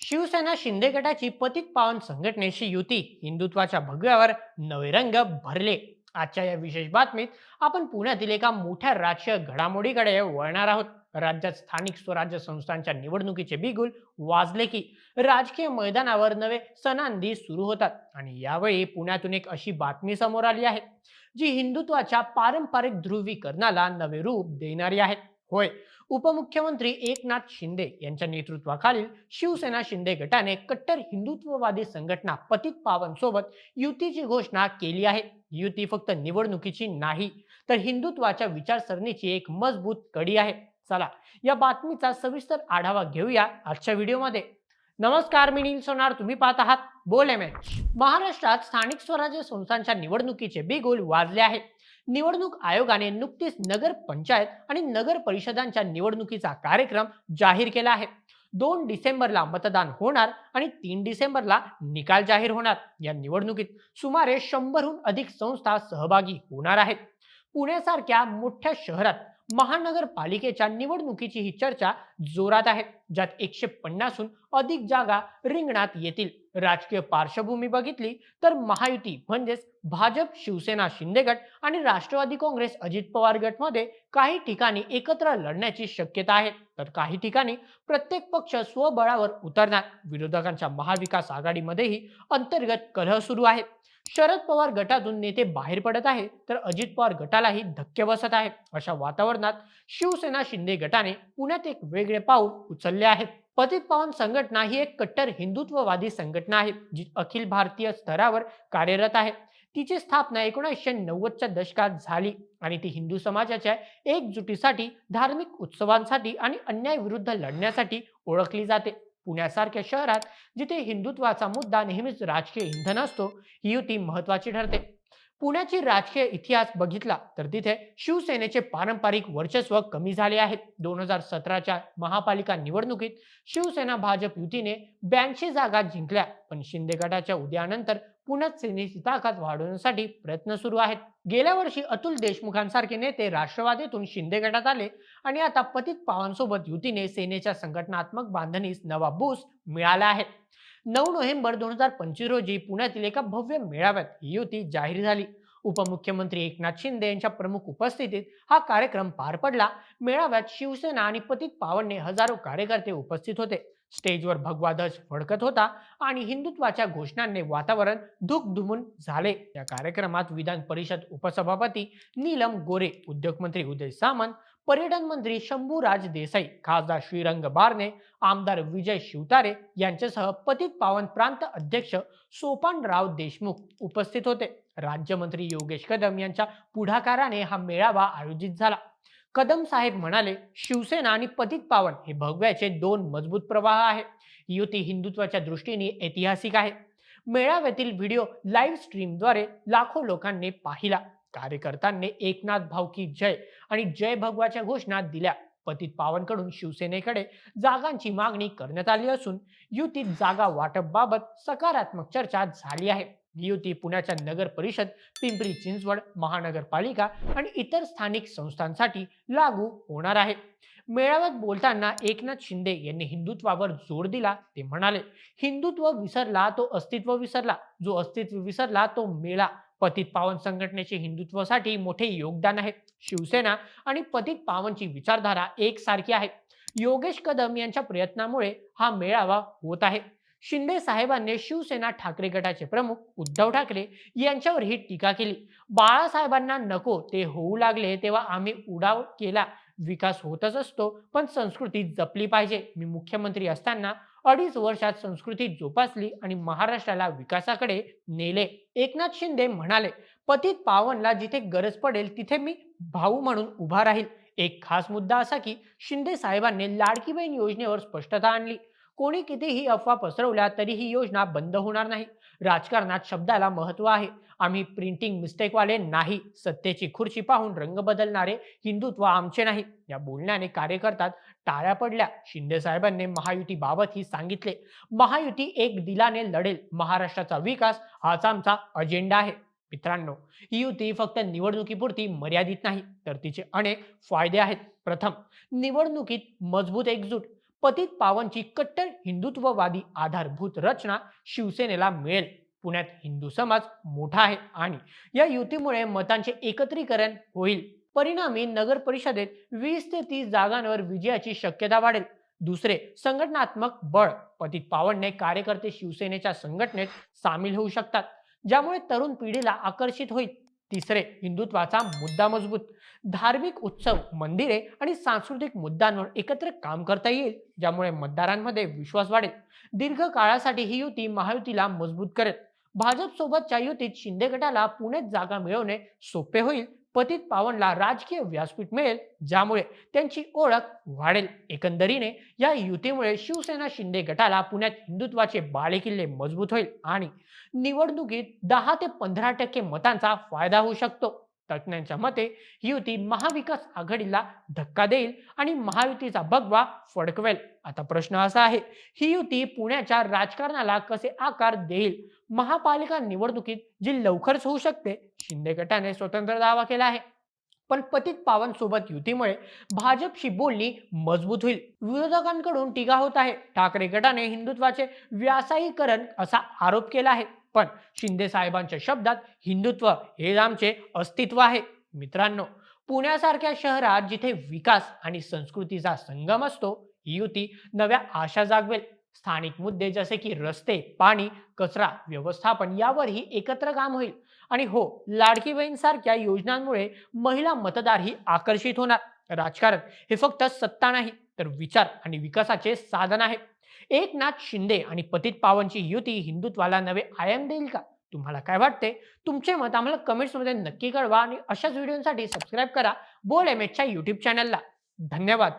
शिवसेना शिंदे गटाची पतित पावन संघटनेशी युती हिंदुत्वाच्या भगव्यावर नवे रंग भरले. आजच्या या विशेष बातमीत आपण पुण्यातील एका मोठ्या राजकीय घडामोडीकडे वळणार आहोत. राज्यात स्थानिक स्वराज्य संस्थांच्या निवडणुकीचे बिगुल वाजले की राजकीय मैदानावर नवे सणांदी सुरू होतात आणि यावेळी पुण्यातून एक अशी बातमी समोर आली आहे जी हिंदुत्वाच्या पारंपरिक ध्रुवीकरणाला नवे रूप देणारी आहे. होय. उपमुख्यमंत्री एकनाथ शिंदे यांच्या नेतृत्वाखालील शिवसेना शिंदे गटाने कट्टर हिंदुत्ववादी संघटना पतित पावन सोबत युतीची घोषणा केली आहे. युती फक्त निवडणुकीची नाही तर हिंदुत्वाच्या विचारसरणीची एक मजबूत कडी आहे. चला या बातमीचा सविस्तर आढावा घेऊया आजच्या व्हिडिओमध्ये. नमस्कार मी नील सोनार. तुम्ही पाहत आहात बोल एम महाराष्ट्रात स्थानिक स्वराज्य संस्थांच्या निवडणुकीचे बिगुल वाजले आहे. निवडणूक आयोगाने नुकतीच नगर पंचायत आणि नगर परिषदांच्या निवडणुकीचा कार्यक्रम जाहीर केला आहे. दोन डिसेंबरला मतदान होणार आणि तीन डिसेंबरला निकाल जाहीर होणार. या निवडणुकीत सुमारे शंभरहून अधिक संस्था सहभागी होणार आहेत. पुण्यासारख्या मोठ्या शहरात महानगरपालिकेच्या निवडणुकीची ही चर्चा जोरात आहे. ज्यात एकशे पन्नासहून अधिक जागा रिंगणात येतील. राजकीय पार्श्वभूमी बघितली तर महायुती म्हणजेच भाजप शिवसेना शिंदे गट आणि राष्ट्रवादी काँग्रेस अजित पवार गटमध्ये काही ठिकाणी एकत्र लढण्याची शक्यता आहे. तर काही ठिकाणी प्रत्येक पक्ष स्वबळावर उतरणार. विरोधकांच्या महाविकास आघाडीमध्येही अंतर्गत कलह सुरू आहे. शरद पवार गटातून नेते बाहेर पडत आहे तर अजित पवार गटालाही धक्के बसत आहे अशा वातावरणात शिवसेना शिंदे गटाने पुण्यात एक वेगळे पाऊल उचलले आहेत. पतित पावन संघटना ही एक कट्टर हिंदुत्ववादी संघटना आहे जी अखिल भारतीय स्तरावर कार्यरत आहे. तिची स्थापना एकोणीसशे नव्वदच्या दशकात झाली आणि ती हिंदू समाजाच्या एकजुटीसाठी धार्मिक उत्सवांसाठी आणि अन्यायाविरुद्ध लढण्यासाठी ओळखली जाते. पुण्यासारख्या शहरात जिथे हिंदुत्वाचा मुद्दा नेहमीच राजकीय इंधन असतो ही युती महत्वाची ठरते. पुण्याची राजकीय इतिहास बघितला तर तिथे शिवसेनेचे पारंपरिक वर्चस्व कमी झाले आहे दोन हजार सतराच्या महापालिका निवडणुकीत शिवसेना भाजप युतीने ब्याऐंशी जागा जिंकल्या पण शिंदे गटाच्या उदयानंतर पुण्यात सेनेची ताकद वाढवण्यासाठी प्रयत्न सुरू आहेत. गेल्या वर्षी अतुल देशमुखांसारखे नेते राष्ट्रवादीतून शिंदे गटात आले आणि आता पतित पावांसोबत युतीने सेनेच्या संघटनात्मक बांधणीस नवा बूस मिळाला आहे. नऊ नोव्हेंबर दोन हजार पंचवीस रोजी पुण्यातील एका भव्य मेळाव्यात ही युती जाहीर झाली. उपमुख्यमंत्री एकनाथ शिंदे यांच्या प्रमुख उपस्थितीत हा कार्यक्रम पार पडला. मेळाव्यात शिवसेना आणि पतित पावनने हजारो कार्यकर्ते उपस्थित होते. स्टेजवर भगवा ध्वज फडकत होता आणि हिंदुत्वाच्या घोषणांनी वातावरण धुकधुमून झाले. या कार्यक्रमात विधान परिषद उपसभापती नीलम गोरे उद्योगमंत्री उदय सामंत पर्यटन मंत्री शंभूराज देसाई खासदार श्रीरंग बारणे आमदार विजय शिवतारे यांच्यासह पतित पावन प्रांत अध्यक्ष सोपानराव देशमुख उपस्थित होते. राज्यमंत्री योगेश कदम यांच्या पुढाकाराने हा मेळावा आयोजित झाला. कदम साहेब म्हणाले शिवसेना आणि पतित पावन हे भगव्याचे दोन मजबूत प्रवाह आहे. युती हिंदुत्वाच्या दृष्टीने ऐतिहासिक आहे. मेळाव्यातील व्हिडिओ लाईव्ह स्ट्रीमद्वारे लाखो लोकांनी पाहिला. कार्यकर्त्यांनी एकनाथ भाऊ की जय आणि जय भगवाच्या घोषणा दिल्या. पतित पावनकडून शिवसेनेकडे जागांची मागणी करण्यात आली असून युतीत जागा वाटप बाबत सकारात्मक चर्चा झाली आहे. युती पुण्याच्या नगर परिषद पिंपरी चिंचवड महानगरपालिका आणि इतर स्थानिक संस्थांसाठी लागू होणार आहे. मेळाव्यात बोलताना एकनाथ शिंदे यांनी हिंदुत्वावर जोर दिला ते म्हणाले हिंदुत्व विसरला तो अस्तित्व विसरला. जो अस्तित्व विसरला तो मेळा. पतित पावन संघटनेचे हिंदुत्वासाठी मोठे योगदान आहे. शिवसेना आणि पतित पावनची विचारधारा एकसारखी आहे. योगेश कदम यांच्या प्रयत्नामुळे हा मेळावा होत आहे. शिंदे साहेबांनी शिवसेना ठाकरे गटाचे प्रमुख उद्धव ठाकरे यांच्यावर ही टीका केली. बाळासाहेबांना नको ते होऊ लागले तेव्हा आम्ही उडाव केला. विकास होतच असतो पण संस्कृती जपली पाहिजे. मी मुख्यमंत्री असताना अडीच वर्षात संस्कृती जोपासली आणि महाराष्ट्राला विकासाकडे नेले. एकनाथ शिंदे म्हणाले पतित पावनला जिथे गरज पडेल तिथे मी भाऊ म्हणून उभा राहील. एक खास मुद्दा असा की शिंदे साहेबांनी लाडकी बहीण योजनेवर स्पष्टता आणली. कोणी कितीही अफवा पसरवल्या तरी ही योजना बंद होणार नाही. राजकारणात शब्दाला महत्त्व आहे. आम्ही प्रिंटिंग मिस्टेकवाले नाही. सत्तेची खुर्ची पाहून रंग बदलणारे हिंदुत्व आमचे नाही. या बोलण्याने कार्यकर्त्यात टाळ्या पडल्या. शिंदे साहेबांनी महायुतीबाबत ही सांगितले. महायुती एक दिलाने लढेल. महाराष्ट्राचा विकास हाच आमचा अजेंडा आहे. मित्रांनो ही युती फक्त निवडणुकीपुरती मर्यादित नाही तर तिचे अनेक फायदे आहेत. प्रथम निवडणुकीत मजबूत एकजूट. पतित पावनची कट्टर हिंदुत्ववादी आधारभूत रचना शिवसेनेला मिळेल. पुण्यात हिंदू समाज मोठा आहे आणि या युतीमुळे मतांचे एकत्रीकरण होईल. परिणामी नगर परिषदेत वीस ते तीस जागांवर विजयाची शक्यता वाढेल. दुसरे संघटनात्मक बळ. पतित पावनने कार्यकर्ते शिवसेनेच्या संघटनेत सामील होऊ शकतात ज्यामुळे तरुण पिढीला आकर्षित होईल. तिसरे हिंदुत्वाचा मुद्दा मजबूत. धार्मिक उत्सव मंदिरे आणि सांस्कृतिक मुद्द्यांवर एकत्र काम करता येईल ज्यामुळे मतदारांमध्ये विश्वास वाढेल. दीर्घ काळासाठी ही युती महायुतीला मजबूत करेल. भाजप सोबतच्या युतीत शिंदे गटाला पुण्यात जागा मिळवणे सोपे होईल पतित पावनला राजकीय व्यासपीठ मिळेल ज्यामुळे त्यांची ओळख वाढेल. एकंदरीने या युतीमुळे शिवसेना शिंदे गटाला पुण्यात हिंदुत्वाचे बालेकिल्ले मजबूत होईल आणि निवडणुकीत दहा ते पंधरा टक्के मतांचा फायदा होऊ शकतो. तज्ज्ञांच्या मते ही युती महाविकास आघाडीला धक्का देईल आणि महायुतीचा भगवा फडकवेल. आता प्रश्न असा आहे ही युती पुण्याच्या राजकारणाला कसे आकार देईल? महापालिका निवडणुकीत जी लवकरच होऊ शकते शिंदे गटाने स्वतंत्र दावा केला आहे. पण पतित पावन सोबत युतीमुळे भाजपशी बोलणी मजबूत होईल. विरोधकांकडून टीका होत आहे. ठाकरे गटाने हिंदुत्वाचे व्यासायीकरण असा आरोप केला आहे. पण शिंदे साहेबांच्या शब्दात हिंदुत्व हे आमचे अस्तित्व आहे. मित्रांनो पुण्यासारख्या शहरात जिथे विकास आणि संस्कृतीचा संगम असतो ही युती नव्या आशा जागवेल. स्थानिक मुद्दे जसे की रस्ते पाणी कचरा व्यवस्थापन यावरही एकत्र काम होईल. आणि हो लाडकी बहीण सारख्या योजनांमुळे महिला मतदारही आकर्षित होणार. राजकारण हे फक्त सत्ता नाही तर विचार आणि विकासाचे साधन आहे. एकनाथ शिंदे आणि पतित पावनची युती हिंदुत्वाला नवे आयाम देईल का? तुम्हाला काय वाटते? तुमचे मत आम्हाला कमेंट्समध्ये नक्की कळवा आणि अशाच व्हिडिओसाठी सबस्क्राईब करा. बोल एम एचच्या यूट्यूब चॅनलला धन्यवाद.